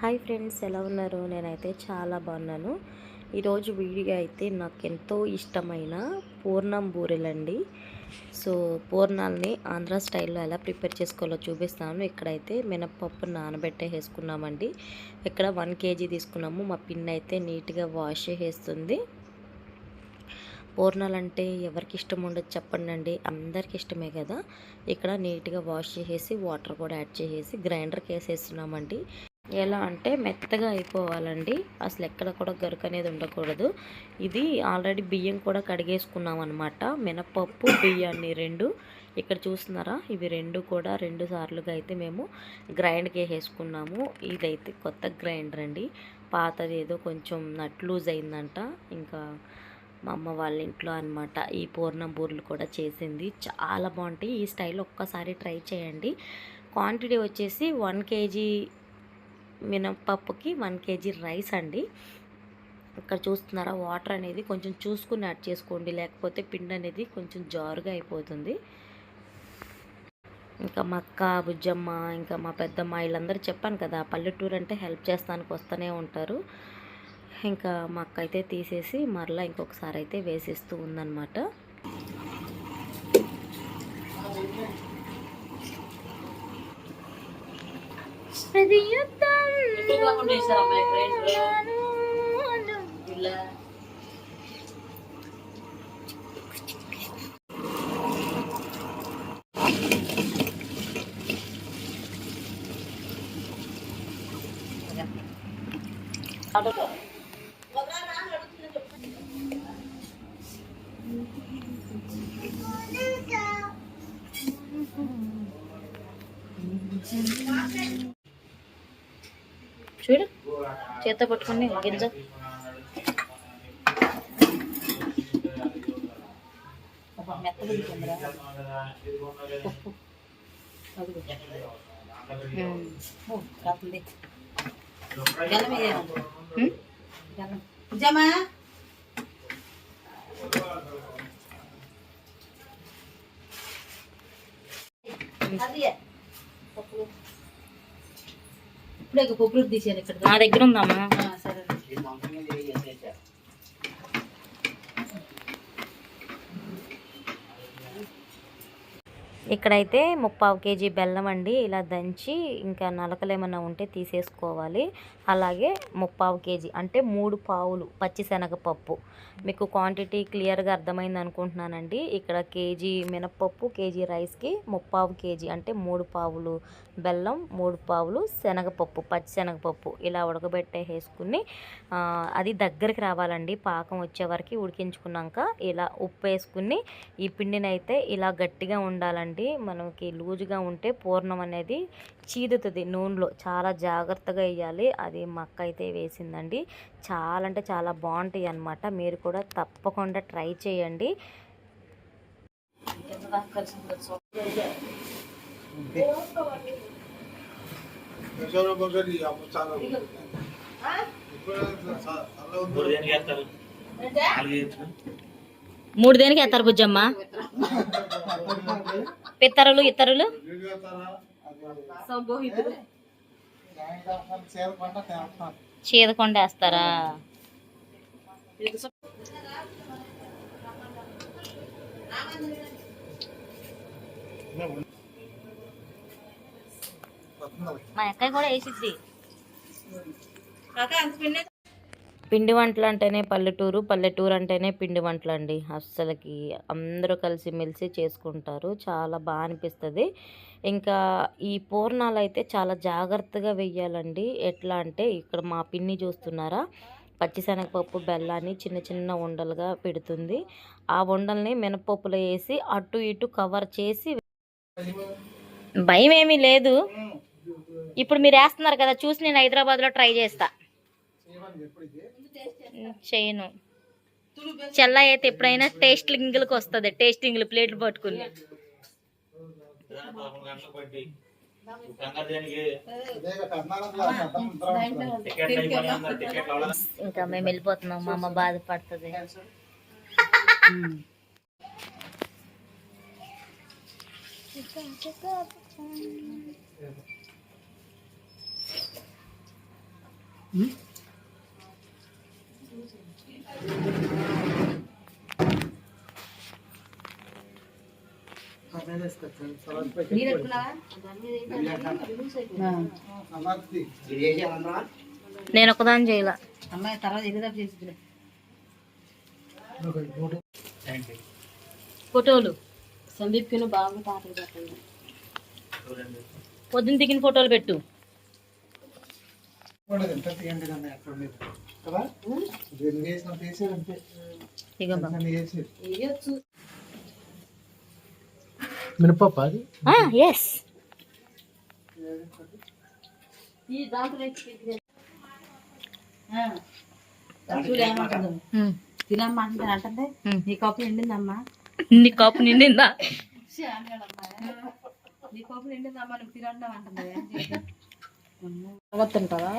Hi friends ఎలా ఉన్నారు? నేనైతే చాలా బాగున్నాను. ఈరోజు వీడియో అయితే నాకు ఎంతో ఇష్టమైన పూర్ణం బూరెలండి. సో పూర్ణాలని ఆంధ్ర స్టైల్లో ఎలా ప్రిపేర్ చేసుకోవాలో చూపిస్తాను. ఇక్కడైతే మినప్పప్పు నానబెట్టే వేసుకున్నామండి. ఇక్కడ వన్ కేజీ తీసుకున్నాము. మా పిన్ అయితే నీట్గా వాష్ చేస్తుంది పూర్ణాలు అంటే ఎవరికి ఇష్టం ఉండదు చెప్పండి అండి అందరికి ఇష్టమే కదా. ఇక్కడ నీట్గా వాష్ చేసేసి వాటర్ కూడా యాడ్ చేసేసి గ్రైండర్కి వేసేస్తున్నామండి ఎలా అంటే మెత్తగా అయిపోవాలండి. అసలు ఎక్కడ కూడా గరుకు అనేది ఉండకూడదు. ఇది ఆల్రెడీ బియ్యం కూడా కడిగేసుకున్నాం అనమాట మినపప్పు బియ్యాన్ని రెండు. ఇక్కడ చూస్తున్నారా? ఇవి రెండు కూడా రెండు సార్లుగా అయితే మేము గ్రైండ్కి వేసేసుకున్నాము ఇదైతే కొత్త గ్రైండర్ అండి. పాతది ఏదో కొంచెం నట్ లూజ్ అయిందంట. ఇంకా మా అమ్మ వాళ్ళ ఇంట్లో అనమాట ఈ పూర్ణం బూరెలు కూడా చేసింది. చాలా బాగుంటాయి. ఈ స్టైల్ ఒక్కసారి ట్రై చేయండి. క్వాంటిటీ వచ్చేసి వన్ కేజీ మినపప్పుకి వన్ కేజీ రైస్ అండి. ఇక్కడ చూస్తున్నారా? వాటర్ అనేది కొంచెం చూసుకుని యాడ్ చేసుకోండి. లేకపోతే పిండి అనేది కొంచెం జారుగా అయిపోతుంది. ఇంకా మా అక్క బుజ్జమ్మ ఇంకా మా పెద్దమ్మ వీళ్ళందరూ చెప్పాను కదా పల్లెటూరు అంటే హెల్ప్ చేస్తానికి వస్తూనే ఉంటారు. ఇంకా మా అక్క అయితే తీసేసి మరలా ఇంకొకసారి అయితే వేసిస్తూ ఉందన్నమాట. చూడు చేత పట్టుకుని గింజ మెత్తగా దిగుతుందిరా. పప్పు. అదిగో. ఉమ్. ఓ, రాత్రి. బెల్లం అది ఇప్పుడే పప్పు రుద్ది తీసాను ఇక్కడ. నా దగ్గర ఉందమ్మా. ఆ, సరే. ఇక్కడైతే ముప్పావు కేజీ బెల్లం అండి. ఇలా దంచి ఇంకా నలకలు ఏమైనా ఉంటే తీసేసుకోవాలి. అలాగే ముప్పావు కేజీ అంటే మూడు పావులు పచ్చిశనగపప్పు మీకు క్వాంటిటీ క్లియర్గా అర్థమైంది అనుకుంటున్నానండి. ఇక్కడ కేజీ మినప్పప్పు కేజీ రైస్కి ముప్పావు కేజీ అంటే మూడు పావులు బెల్లం మూడు పావులు శనగపప్పు పచ్చిశనగపప్పు ఇలా ఉడకబెట్టే వేసుకుని అది దగ్గరికి రావాలండి. పాకం వచ్చే వరకు ఉడికించుకున్నాక ఇలా ఉప్పు వేసుకుని ఈ పిండిని అయితే ఇలా గట్టిగా ఉండాలండి. మనకి లూజుగా ఉంటే పూర్ణం అనేది చీదుతుంది నూనెలో. చాలా జాగ్రత్తగా వేయాలి. అది మా అక్క అయితే వేసిందండి. చాలా అంటే చాలా బాగుంటాయి అన్నమాట. మీరు కూడా తప్పకుండా ట్రై చేయండి. మూడు దేనికి ఎత్తారు బుజ్జమ్మ? పిత్తరులు ఇతరులు చీదకొండ వేస్తారా? మా అక్కయ్య కూడా వేసిద్ది. పిండి వంటలు అంటేనే పల్లెటూరు పల్లెటూరు అంటేనే పిండి వంటలు అండి. అస్సలకి అందరూ కలిసి మెలిసి చేసుకుంటారు. చాలా బాగా అనిపిస్తుంది. ఇంకా ఈ పూర్ణాలు అయితే చాలా జాగ్రత్తగా వెయ్యాలండి. ఎట్లా అంటే ఇక్కడ మా పిన్ని చూస్తున్నారా? పచ్చిశనగపప్పు బెల్లాన్ని చిన్న చిన్న ఉండలుగా పెడుతుంది. ఆ ఉండల్ని మినపప్పులో వేసి అటు ఇటు కవర్ చేసి భయం ఏమీ లేదు. ఇప్పుడు మీరు వేస్తున్నారు కదా చూసి నేను హైదరాబాద్లో ట్రై చేస్తా. చేయను. చెల్ల అయితే ఎప్పుడైనా టేస్టింగ్లకు వస్తుంది. టేస్టింగ్లు ప్లేట్లు పట్టుకుని ఇంకా మేము వెళ్ళిపోతున్నాం. మా అమ్మ బాధపడుతుంది. నీరు నేను ఒకదాని చేయాల. అమ్మాయి తర్వాత ఎదురు చేసి ఫోటోలు. సందీప్కి బాగా పాటలు పెట్టండి. పొద్దున్న దిగిన ఫోటోలు పెట్టు. మినపప్పు అది? ఎస్ ఈ దాంట్లో వేసి పెట్టుకో. ఆ. చూడు ఏమంటుందో. ఉమ్. తినమ్మా అంటే. నీ కప్పు నిండిందమ్మా. నీ కప్పు నిండిందా. నీ కప్పు నిండిందమ్మా నువ్వు తినంటావు అంటుంది? తింటావా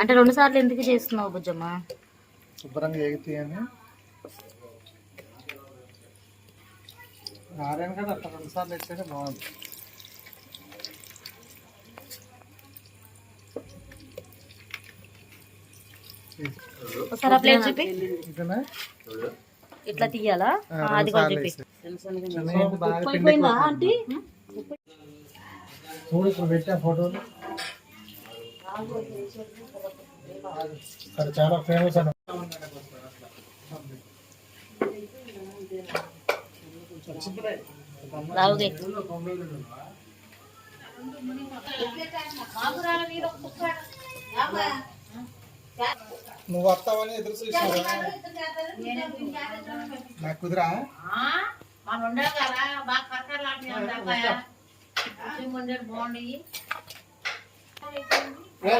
అంటే రెండు సార్లు ఎందుకు చేస్తున్నావు బుజ్జమ్మ? శుభ్రంగా ఎగుతాయని ఆరేను కదా అట్లా రెండు సార్లు వేసేది బాగుంది. ఒకసారి ఆ ప్లేట్ చూపి. ఇదేనా? ఇట్లా తీయాలా? అది కూడా చూపి. చూడు ఇప్పుడు పెట్టా ఫోటోలు. చాలా ఫేమస్ అని లావుగే నువ్వు వస్తావని ఎదురు చూసావు నాకు కుదిరా మనం ఉండాలి కదా బాగా కరకరలాడుతున్నాయి బాగుండి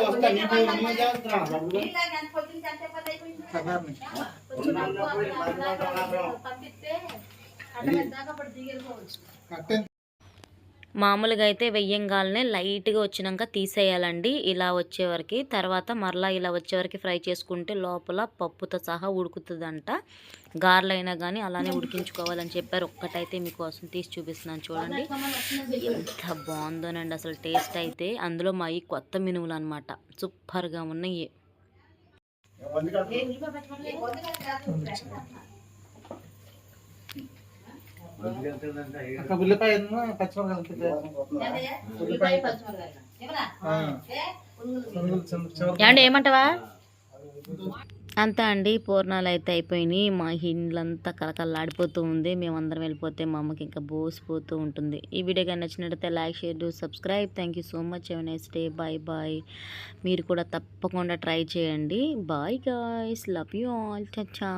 వస్తా నీకు అమ్మ చేస్తా కదార్ని పంపిస్తే మామూలుగా అయితే వెయ్యంగానే లైట్గా వచ్చినాక తీసేయాలండి ఇలా వచ్చేవరకు తర్వాత మరలా ఇలా వచ్చేవరకు ఫ్రై చేసుకుంటే లోపల పప్పుతో సహా ఉడుకుతుందంట గారెలైనా కానీ అలానే ఉడికించుకోవాలని చెప్పారు ఒక్కటైతే మీకోసం తీసి చూపిస్తున్నాను చూడండి ఎంత బాగుందోనండి అసలు టేస్ట్ అయితే అందులో మా ఈ కొత్త మినుములు అనమాట సూపర్గా ఉన్నాయి అక్క ఉల్లిపాయ. ఏమండి ఏమంటావా? అంతా అండి పూర్ణాలు అయితే అయిపోయినాయి. మా ఇండ్లంతా కలకల్లాడిపోతూ ఉంది. మేమందరం వెళ్ళిపోతే మా అమ్మకి ఇంకా బోసిపోతూ ఉంటుంది. ఈ వీడియో కానీ నచ్చినట్లయితే like share do subscribe. Thank you so much ever next day bye bye మీరు కూడా తప్పకుండా ట్రై చేయండి. Bye guys love you all చచ్చా